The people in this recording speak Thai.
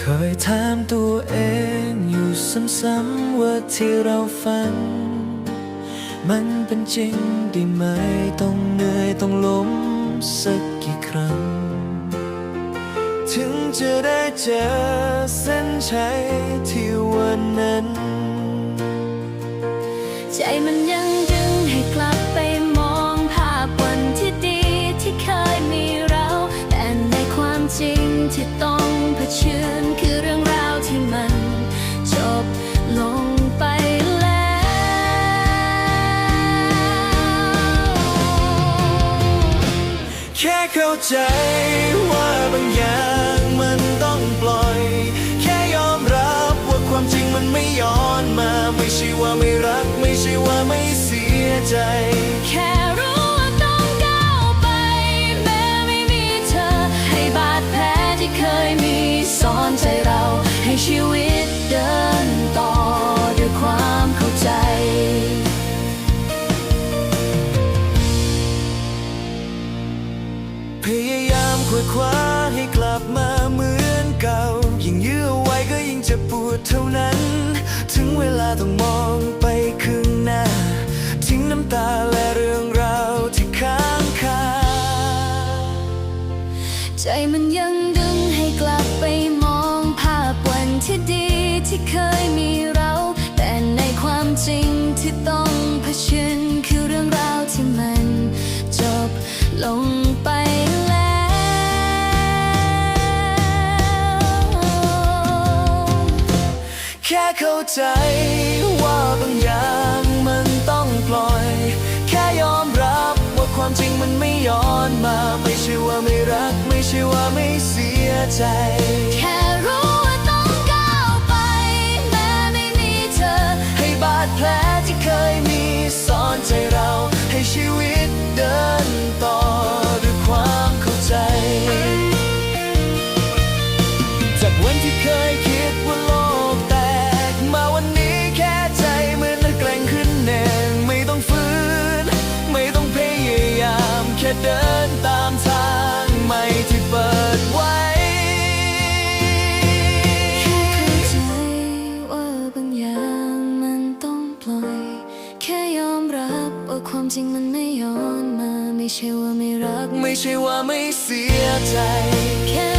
เคยถามตัวเองอยู่ซ้ำๆว่าที่เราฝัน มันเป็นจริงได้ไหมต้องเหนื่อยต้องล้มสักกี่ครั้ง ถึงจะได้เจอเส้นชัยที่วันนั้น ใจมันยังดึงให้กลับไปมองภาพวันที่ดีที่เคยมีเรา แต่ในความจริงที่ต้อง เผชิญคือเรื่องราวที่มันจบลงไปแล้ว แค่เข้าใจว่าบางอย่างมันต้องปล่อย แค่ยอมรับว่าความจริงมันไม่ย้อนมา ไม่ใช่ว่าไม่รัก ไม่ใช่ว่าไม่เสียใจ ชีวิตเดินต่อด้วยความเข้าใจ พยายามขวดคว้าให้กลับมาเหมือนเก่า ยิ่งยื้อไว้ก็ยิ่งจะปวดเท่านั้น ถึงเวลาต้องมองไปข้างหน้า ทิ้งน้ำตาและเรื่องราวที่ค้างคาใจมันยัง ชิญคือเรื่องราวที่มันจบลงไปแล้วแค่เข้าใจว่าบางอย่างมันต้องปล่อย แค่ยอมรับว่าความจริงมันไม่ย้อนมา ไม่ใช่ว่าไม่รัก ไม่ใช่ว่าไม่เสียใจ จริงมันไม่ย้อนมา ไม่ใช่ว่าไม่รัก ไม่ใช่ว่าไม่เสียใจแค่